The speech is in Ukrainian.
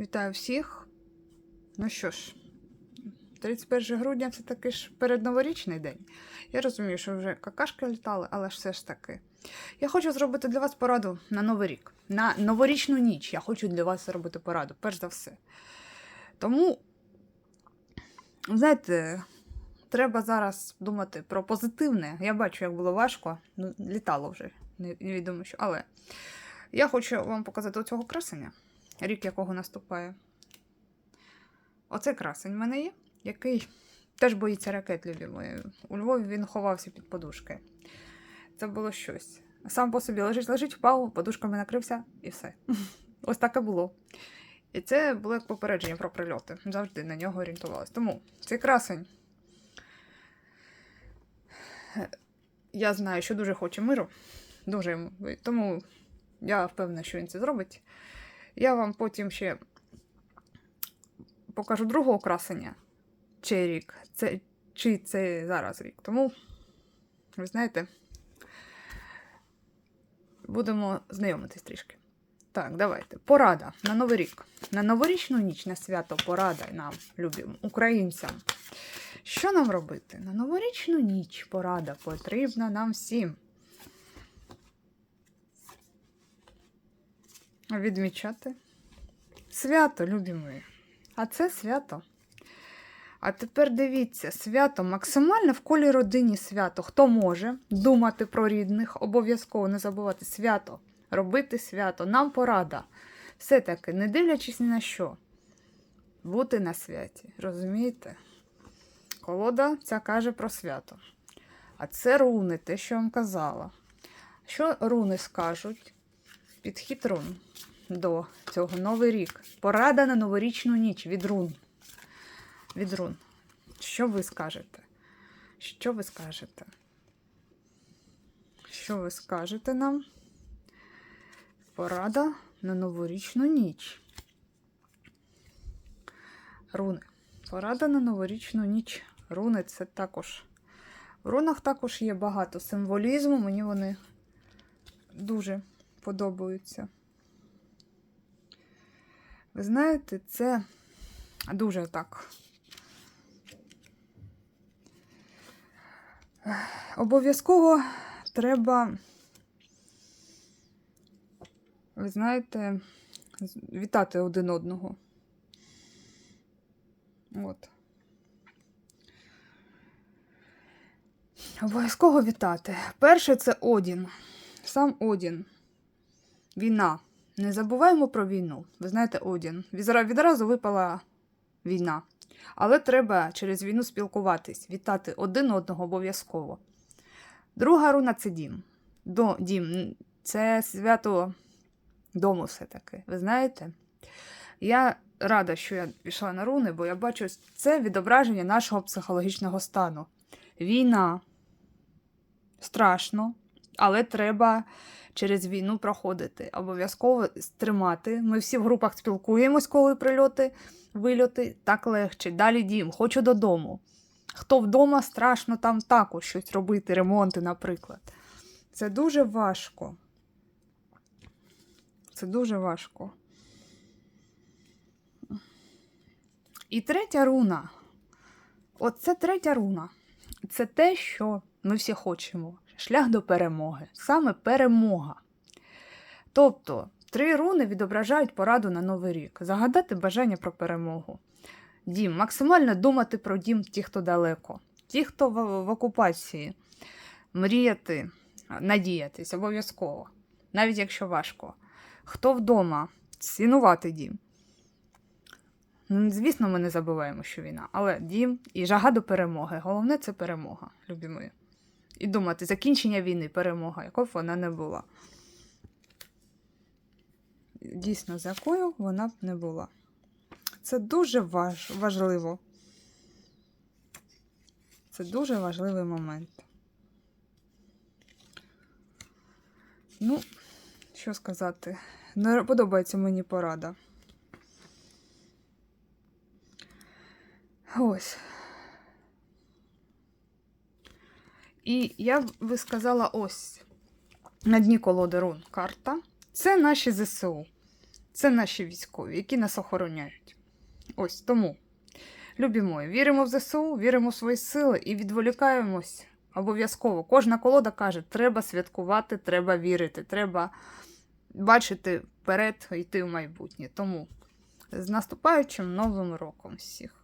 Вітаю всіх. Ну що ж, 31 грудня це таки ж передноворічний день. Я розумію, що вже какашки літали, але ж все ж таки. Я хочу зробити для вас пораду на Новий рік. На новорічну ніч я хочу для вас зробити пораду, перш за все. Тому, знаєте, треба зараз думати про позитивне. Я бачу, як було важко. Ну, літало вже, невідомо що. Але я хочу вам показати оцього красення рік якого наступає. Оце красень в мене є, який теж боїться ракет, любі мої. У Львові він ховався під подушки. Це було щось. Сам по собі лежить, лежить, впав, подушками накрився і все. Ось таке було. І це було як попередження про прильоти. Завжди на нього орієнтувалась. Тому цей красень. Я знаю, що дуже хоче миру. Дуже. Тому я впевнена, що він це зробить. Я вам потім ще покажу другого красення. Чи рік, це, чи це зараз рік. Тому, ви знаєте, будемо знайомитись трішки. Так, давайте. Порада на Новий рік. На новорічну ніч на свято порада нам, любим українцям. Що нам робити? На новорічну ніч порада потрібна нам всім. Відмічати Свято, любі мої. А це свято. А тепер дивіться, свято максимально в колі родині свято. Хто може думати про рідних, обов'язково не забувати свято, робити свято. Нам порада. Все-таки, не дивлячись ні на що, бути на святі. Розумієте? Колода ця каже про свято. А це руни, те, що я вам казала. Що руни скажуть? Підхід рун до цього Новий рік. Порада на новорічну ніч від рун. Від рун. Що ви скажете? Що ви скажете? Що ви скажете нам? Порада на новорічну ніч. Руни. Порада на новорічну ніч. Руни це також. В рунах також є багато символізму. Мені вони дуже подобаються. Ви знаєте, це дуже так. Обов'язково треба, ви знаєте, вітати один одного. От. Обов'язково вітати. Перше це Одін. Сам Одін. Війна. Не забуваємо про війну. Ви знаєте, Одін. Відразу випала війна. Але треба через війну спілкуватись, вітати один одного обов'язково. Друга руна це дім. До, дім. Це свято дому все-таки. Ви знаєте? Я рада, що я пішла на руни, бо я бачу, це відображення нашого психологічного стану. Війна. Страшно, але треба через війну проходити. Обов'язково стримати. Ми всі в групах спілкуємось, коли прильоти, вильоти, так легше. Далі дім, хочу додому. Хто вдома, страшно там також щось робити, ремонти, наприклад. Це дуже важко. Це дуже важко. І третя руна. Оце третя руна. Це те, що ми всі хочемо. Шлях до перемоги. Саме перемога. Тобто, три руни відображають пораду на Новий рік. Загадати бажання про перемогу. Дім. Максимально думати про дім ті, хто далеко. Ті, хто в, в окупації. Мріяти, надіятись обов'язково. Навіть якщо важко. Хто вдома, цінувати дім. Ну, Звісно, ми не забуваємо, що війна, але дім і жага до перемоги. Головне це перемога, любі мої. І думати, закінчення війни, перемога, якою б вона не була. Дійсно, з якою вона б не була. Це дуже важ... важливо. Це дуже важливий момент. Ну, що сказати, не подобається мені порада. Ось. І я би сказала ось на дні колоди рун карта. Це наші ЗСУ. Це наші військові, які нас охороняють. Ось тому. Любі мої, віримо в ЗСУ, віримо в свої сили і відволікаємось обов'язково. Кожна колода каже, треба святкувати, треба вірити, треба бачити вперед, йти в майбутнє. Тому з наступаючим новим роком всіх.